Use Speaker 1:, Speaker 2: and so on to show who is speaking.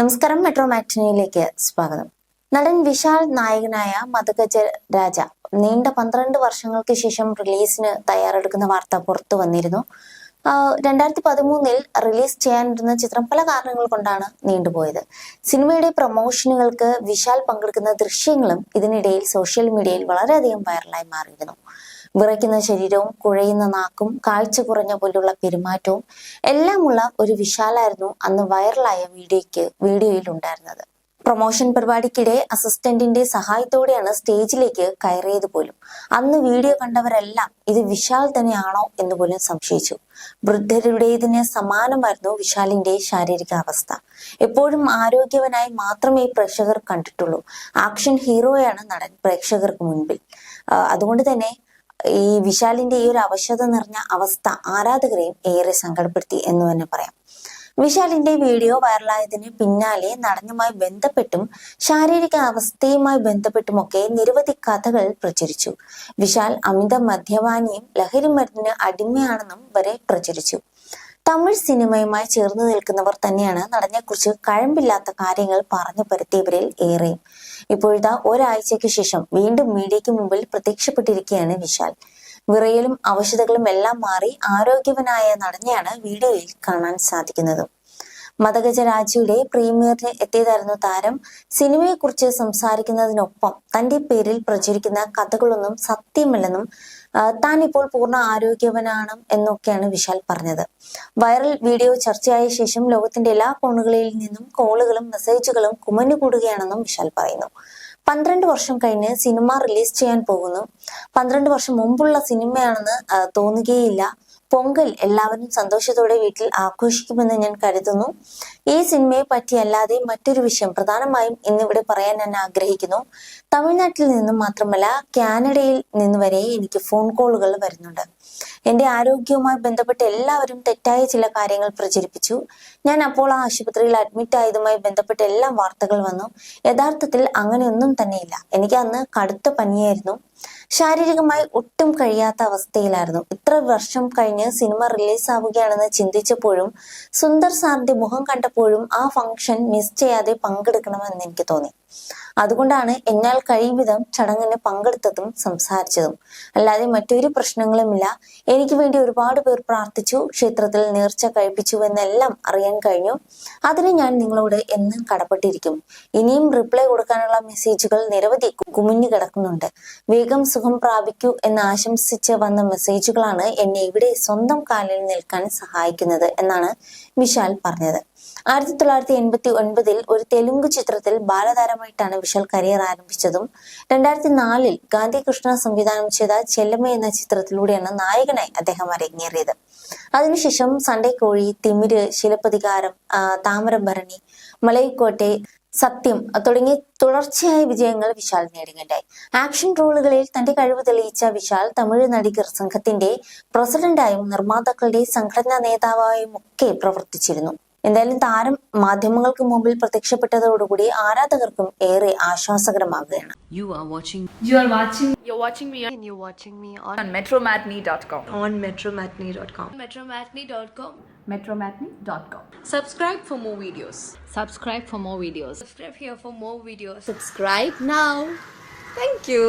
Speaker 1: നമസ്കാരം മെട്രോ മാറ്റിനിയിലേക്ക് സ്വാഗതം. നടൻ വിശാൽ നായകനായ മധുഗജ രാജ നീണ്ട പന്ത്രണ്ട് വർഷങ്ങൾക്ക് ശേഷം റിലീസിന് തയ്യാറെടുക്കുന്ന വാർത്ത പുറത്തു വന്നിരുന്നു. രണ്ടായിരത്തി പതിമൂന്നിൽ റിലീസ് ചെയ്യാനിരുന്ന ചിത്രം പല കാരണങ്ങൾ കൊണ്ടാണ് നീണ്ടുപോയത്. സിനിമയുടെ പ്രൊമോഷനുകൾക്ക് വിശാൽ പങ്കെടുക്കുന്ന ദൃശ്യങ്ങളും ഇതിനിടയിൽ സോഷ്യൽ മീഡിയയിൽ വളരെയധികം വൈറലായി മാറിയിരുന്നു. വിറയ്ക്കുന്ന ശരീരവും കുഴയുന്ന നാക്കും കാഴ്ച കുറഞ്ഞ പോലുള്ള പെരുമാറ്റവും എല്ലാമുള്ള ഒരു വിശാലായിരുന്നു അന്ന് വൈറലായ വീഡിയോയ്ക്ക് വീഡിയോയിൽ ഉണ്ടായിരുന്നത് പ്രൊമോഷൻ പരിപാടിക്കിടെ അസിസ്റ്റന്റിന്റെ സഹായത്തോടെയാണ് സ്റ്റേജിലേക്ക് കയറിയത് പോലും. അന്ന് വീഡിയോ കണ്ടവരെല്ലാം ഇത് വിശാൽ തന്നെയാണോ എന്ന് പോലും സംശയിച്ചു. വൃദ്ധരുടേതിന് സമാനമായിരുന്നു വിശാലിന്റെ ശാരീരിക അവസ്ഥ എപ്പോഴും ആരോഗ്യവനായി മാത്രമേ പ്രേക്ഷകർ കണ്ടിട്ടുള്ളൂ. ആക്ഷൻ ഹീറോയാണ് നടൻ പ്രേക്ഷകർക്ക് മുൻപിൽ. അതുകൊണ്ട് തന്നെ ഈ വിശാലിന്റെ ഈ ഒരു അവശത നിറഞ്ഞ അവസ്ഥ ആരാധകരെയും ഏറെ സങ്കടപ്പെടുത്തി എന്ന് തന്നെ പറയാം. വിശാലിന്റെ വീഡിയോ വൈറലായതിന് പിന്നാലെ നടനുമായി ബന്ധപ്പെട്ടും ശാരീരിക അവസ്ഥയുമായി ബന്ധപ്പെട്ടുമൊക്കെ നിരവധി കഥകൾ പ്രചരിച്ചു. വിശാൽ അമിത മദ്യപാനിയും ലഹരി മരുന്നിന് അടിമയാണെന്നും വരെ പ്രചരിച്ചു. തമിഴ് സിനിമയുമായി ചേർന്ന് നിൽക്കുന്നവർ തന്നെയാണ് നടനെക്കുറിച്ച് കഴമ്പില്ലാത്ത കാര്യങ്ങൾ പറഞ്ഞു പരത്തിയവരിൽ ഏറെയും ഇപ്പോഴത്തെ ഒരാഴ്ചയ്ക്ക് ശേഷം വീണ്ടും മീഡിയയ്ക്ക് മുമ്പിൽ പ്രത്യക്ഷപ്പെട്ടിരിക്കുകയാണ് വിശാൽ. വിറയലും അവശതകളും എല്ലാം മാറി ആരോഗ്യവനായ നടനെയാണ് വീഡിയോയിൽ കാണാൻ സാധിക്കുന്നത്. മതഗജ രാജയുടെ പ്രീമിയറിന് എത്തിയതായിരുന്നു താരം. സിനിമയെക്കുറിച്ച് സംസാരിക്കുന്നതിനൊപ്പം തന്റെ പേരിൽ പ്രചരിക്കുന്ന കഥകളൊന്നും സത്യമല്ലെന്നും താൻ ഇപ്പോൾ പൂർണ ആരോഗ്യവനാണ് എന്നൊക്കെയാണ് വിശാൽ പറഞ്ഞത്. വൈറൽ വീഡിയോ ചർച്ചയായ ശേഷം ലോകത്തിന്റെ എല്ലാ കോണുകളിൽ നിന്നും കോളുകളും മെസ്സേജുകളും കുമഞ്ഞുകൂടുകയാണെന്നും വിശാൽ പറയുന്നു. പന്ത്രണ്ട് വർഷം കഴിഞ്ഞ് സിനിമ റിലീസ് ചെയ്യാൻ പോകുന്നു. പന്ത്രണ്ട് വർഷം മുമ്പുള്ള സിനിമയാണെന്ന് തോന്നുകയില്ല. പൊങ്കൽ എല്ലാവരും സന്തോഷത്തോടെ വീട്ടിൽ ആഘോഷിക്കുമെന്ന് ഞാൻ കരുതുന്നു. ഈ സിനിമയെ പറ്റി അല്ലാതെ മറ്റൊരു വിഷയം പ്രധാനമായും ഇന്നിവിടെ പറയാൻ ഞാൻ ആഗ്രഹിക്കുന്നു. തമിഴ്നാട്ടിൽ നിന്നും മാത്രമല്ല കാനഡയിൽ നിന്ന് വരെ എനിക്ക് ഫോൺ കോളുകൾ വരുന്നുണ്ട്. എന്റെ ആരോഗ്യവുമായി ബന്ധപ്പെട്ട് എല്ലാവരും തെറ്റായ ചില കാര്യങ്ങൾ പ്രചരിപ്പിച്ചു. ഞാൻ അപ്പോൾ ആ ആശുപത്രിയിൽ അഡ്മിറ്റ് ആയതുമായി ബന്ധപ്പെട്ട് എല്ലാ വാർത്തകൾ വന്നു. യഥാർത്ഥത്തിൽ അങ്ങനെയൊന്നും തന്നെയില്ല. എനിക്ക് അന്ന് കടുത്ത പനിയായിരുന്നു. ശാരീരികമായി ഒട്ടും കഴിയാത്ത അവസ്ഥയിലായിരുന്നു. ഇത്ര വർഷം കഴിഞ്ഞ് സിനിമ റിലീസ് ആവുകയാണെന്ന് ചിന്തിച്ചപ്പോഴും സുന്ദർ സാറിന്റെ മുഖം കണ്ടപ്പോഴും ആ ഫംഗ്ഷൻ മിസ് ചെയ്യാതെ പങ്കെടുക്കണമെന്ന് എനിക്ക് തോന്നി. അതുകൊണ്ടാണ് എന്നാൽ കഴിവിധം ചടങ്ങിന് പങ്കെടുത്തതും സംസാരിച്ചതും. അല്ലാതെ മറ്റൊരു പ്രശ്നങ്ങളുമില്ല. എനിക്ക് വേണ്ടി ഒരുപാട് പേർ പ്രാർത്ഥിച്ചു ക്ഷേത്രത്തിൽ നേർച്ച കഴിപ്പിച്ചു എന്നെല്ലാം അറിയാൻ കഴിഞ്ഞു. അതിന് ഞാൻ നിങ്ങളോട് എന്നും കടപ്പെട്ടിരിക്കും. ഇനിയും റിപ്ലൈ കൊടുക്കാനുള്ള മെസ്സേജുകൾ നിരവധി കുമിഞ്ഞു കിടക്കുന്നുണ്ട്. വേഗം സുഖം പ്രാപിക്കൂ എന്ന് ആശംസിച്ച് വന്ന മെസ്സേജുകളാണ് എന്നെ ഇവിടെ സ്വന്തം കാലിൽ നിൽക്കാൻ സഹായിക്കുന്നത് എന്നാണ് വിശാൽ പറഞ്ഞത്. ആയിരത്തി തൊള്ളായിരത്തി എൺപത്തി ഒൻപതിൽ ഒരു തെലുങ്ക് ചിത്രത്തിൽ ബാലതാരമായിട്ടാണ് വിശാൽ കരിയർ ആരംഭിച്ചതും. രണ്ടായിരത്തി നാലിൽ ഗാന്ധി കൃഷ്ണ സംവിധാനം ചെയ്ത ചെല്ലമ്മ എന്ന ചിത്രത്തിലൂടെയാണ് നായകനായി അദ്ദേഹം അരങ്ങേറിയത്. അതിനുശേഷം സൺഡേ കോഴി തിമിര് ശിലപ്പതികാരം താമരഭരണി മലയിക്കോട്ടെ സത്യം തുടങ്ങിയ തുടർച്ചയായ വിജയങ്ങൾ വിശാൽ നേടുകയുണ്ടായി. ആക്ഷൻ റോളുകളിൽ തന്റെ കഴിവ് തെളിയിച്ച വിശാൽ തമിഴ് നടികർ സംഘത്തിന്റെ പ്രസിഡന്റായും നിർമ്മാതാക്കളുടെ സംഘടനാ നേതാവായും ഒക്കെ പ്രവർത്തിച്ചിരുന്നു. എന്തായാലും താരം മാധ്യമങ്ങൾക്ക് മുമ്പിൽ പ്രത്യക്ഷപ്പെട്ടതോടുകൂടി ആരാധകർക്കും ഏറെ ആശ്വാസകരമാകുകയാണ്
Speaker 2: You are watching
Speaker 3: You are watching
Speaker 4: You're watching me on,
Speaker 5: and you're watching me on,
Speaker 2: on metromatney.com.
Speaker 5: on metromatney.com.
Speaker 4: metromatney.com.
Speaker 3: metromatney.com.
Speaker 5: Subscribe for more videos.
Speaker 2: Subscribe for more videos.
Speaker 4: Subscribe here for more videos.
Speaker 5: Subscribe now. Thank you.